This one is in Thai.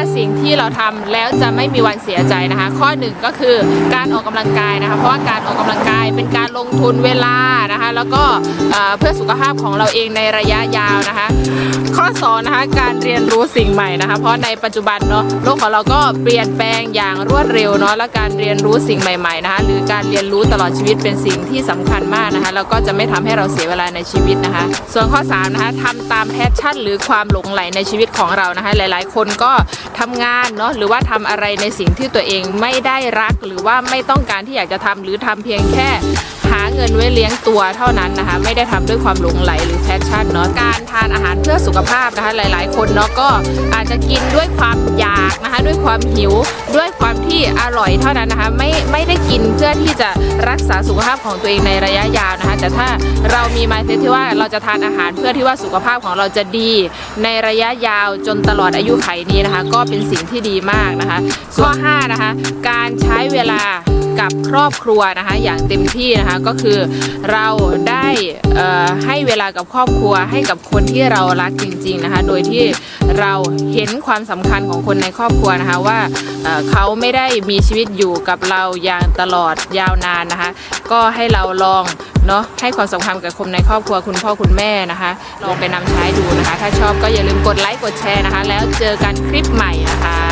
5 สิ่งที่เราทำแล้วจะไม่มีวันเสียใจนะคะ ข้อหนึ่งก็คือการออกกำลังกายนะคะ เพราะว่าการออกกำลังกายเป็นการลงทุนเวลานะคะ แล้วก็เพื่อสุขภาพของเราเองในระยะยาวนะคะ ข้อสองนะคะการเรียนรู้สิ่งใหม่นะคะ เพราะในปัจจุบันเนาะโลกของเราก็เปลี่ยนแปลงอย่างรวดเร็วเนาะและการเรียนรู้สิ่งใหม่ๆนะคะหรือการเรียนรู้ตลอดชีวิตเป็นสิ่งที่สำคัญมากนะคะแล้วก็จะไม่ทำให้เราเสียเวลาในชีวิตนะคะ ส่วนข้อสามนะคะทำตามแพชชั่น หรือความหลงใหลในชีวิตของเรานะคะ หลายๆ คนก็ ทำงานเนาะหรือว่าทำอะไรในสิ่งที่ตัวเองไม่ได้รัก หรือว่าไม่ต้องการที่อยากจะทำหรือทำเพียงแค่หาเงินไว้เลี้ยงตัวเท่านั้นนะคะ ไม่ได้ทำด้วยความหลงไหลหรือแพชชั่นเนาะการทานอาหารเพื่อสุขภาพนะคะหลาย ๆ คนเนาะก็อาจจะกินด้วยความอยากนะคะ ด้วยความหิว ด้วยความที่อร่อยเท่านั้นนะคะ ไม่ไม่ได้ กินเพื่อที่จะรักษาสุขภาพของตัวเองในระยะยาวนะคะ แต่ถ้าเรามีมายเซที่ว่าเราจะทานอาหารเพื่อที่ว่าสุขภาพของเราจะดี ในระยะยาวจนตลอดอายุไขนี้นะคะ ก็เป็นสิ่งที่ดีมากนะคะ ข้อ 5 นะคะ การใช้เวลา กับครอบครัวนะคะ อย่างเต็มที่นะคะก็คือเราได้เอ่อให้เวลากับครอบครัวให้กับคนที่เรารักจริง ๆนะคะ โดยที่เราเห็นความสำคัญของคนในครอบครัวนะคะว่าเอ่อเขาไม่ได้มีชีวิตอยู่กับเราอย่างตลอดยาวนานนะคะ ก็ให้เราลองเนาะให้ความสำคัญกับคนในครอบครัวคุณพ่อคุณแม่นะคะ ลองไปนำใช้ดูนะคะ ถ้าชอบก็อย่าลืมกดไลค์กดแชร์นะคะ แล้วเจอกันคลิปใหม่นะคะ